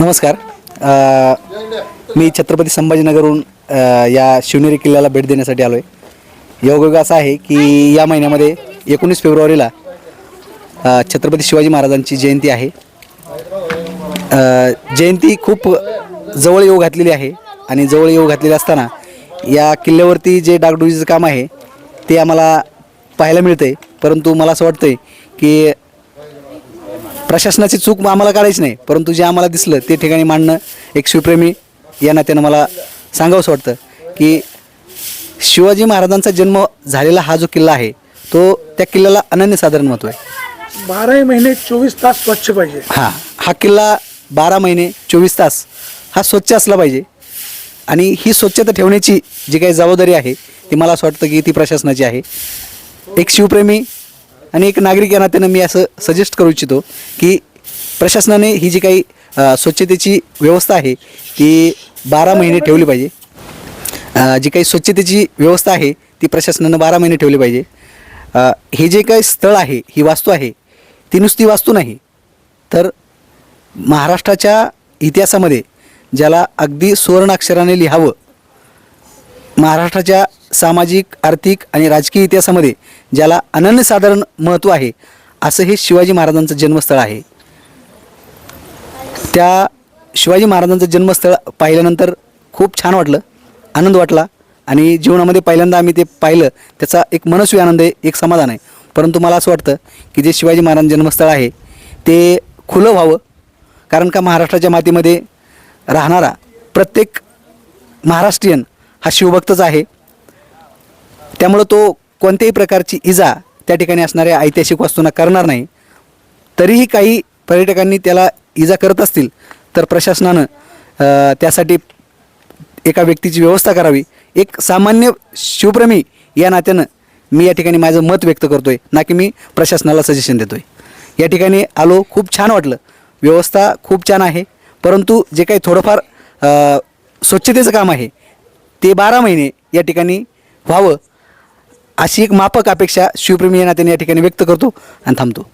नमस्कार. अ, मी छत्रपती संभाजीनगरहून अ, या शिवनेरी किल्ल्याला भेट देण्यासाठी आलो आहे योगयोग असा आहे की या महिन्यामध्ये एकोणीस फेब्रुवारीला अ, छत्रपती शिवाजी महाराजांची जयंती आहे. अ, जयंती खूप जवळ येऊ घातलेली आहे आणि जवळ येऊ घातलेली असताना या किल्ल्यावरती जे डागडुजीचं काम आहे ते आम्हाला पाहायला मिळतं आहे परंतु मला असं वाटतं आहे की प्रशासनाची चूक आम्हाला काढायची नाही परंतु जे आम्हाला दिसलं ते ठिकाणी मांडणं एक शिवप्रेमी या नात्यानं मला सांगावंसं वाटतं की शिवाजी महाराजांचा जन्म झालेला हा जो किल्ला आहे तो त्या किल्ल्याला अनन्यसाधारण महत्त्व आहे. बाराही महिने चोवीस तास स्वच्छ पाहिजे. हां हा किल्ला बारा महिने चोवीस तास हा स्वच्छ असला पाहिजे. आणि ही स्वच्छता ठेवण्याची जी काही जबाबदारी आहे ती मला असं वाटतं की ती प्रशासनाची आहे. एक शिवप्रेमी आणि एक नागरिक या नात्यानं मी असं सजेस्ट करू इच्छितो की प्रशासनाने ही जी काही स्वच्छतेची व्यवस्था आहे ती बारा महिने ठेवली पाहिजे. जी काही स्वच्छतेची व्यवस्था आहे ती प्रशासनानं बारा महिने ठेवली पाहिजे. हे जे काही स्थळ आहे ही वास्तू आहे ती नुसती वास्तू नाही. तर महाराष्ट्राच्या इतिहासामध्ये ज्याला अगदी सुवर्णाक्षराने लिहावं महाराष्ट्राच्या सामाजिक आर्थिक आणि राजकीय इतिहासामध्ये ज्याला अनन्यसाधारण महत्त्व आहे असं हे शिवाजी महाराजांचं जन्मस्थळ आहे. त्या शिवाजी महाराजांचं जन्मस्थळ पाहिल्यानंतर खूप छान वाटलं आनंद वाटला आणि जीवनामध्ये पहिल्यांदा आम्ही ते पाहिलं त्याचा एक मनस्वी आनंद आहे एक समाधान आहे. परंतु मला असं वाटतं की जे शिवाजी महाराज जन्मस्थळ आहे ते खुलं व्हावं. कारण का महाराष्ट्राच्या मातीमध्ये राहणारा प्रत्येक महाराष्ट्रीयन हा शिवभक्तच आहे. त्यामुळं तो कोणत्याही प्रकारची इजा त्या ठिकाणी असणाऱ्या ऐतिहासिक वस्तूंना करणार नाही. तरीही काही पर्यटकांनी त्याला इजा करत असतील तर प्रशासनानं त्यासाठी एका व्यक्तीची व्यवस्था करावी. एक सामान्य शिवप्रेमी या नात्यानं मी या ठिकाणी माझं मत व्यक्त करतो आहे ना की मी प्रशासनाला सजेशन देतो आहे या ठिकाणी आलो खूप छान वाटलं. व्यवस्था खूप छान आहे. परंतु जे काही थोडंफार स्वच्छतेचं काम आहे ते बारा महिने या ठिकाणी व्हावं अशी एक मापक अपेक्षा शिवप्रेमी या नात्याने या ठिकाणी व्यक्त करतो आणि थांबतो.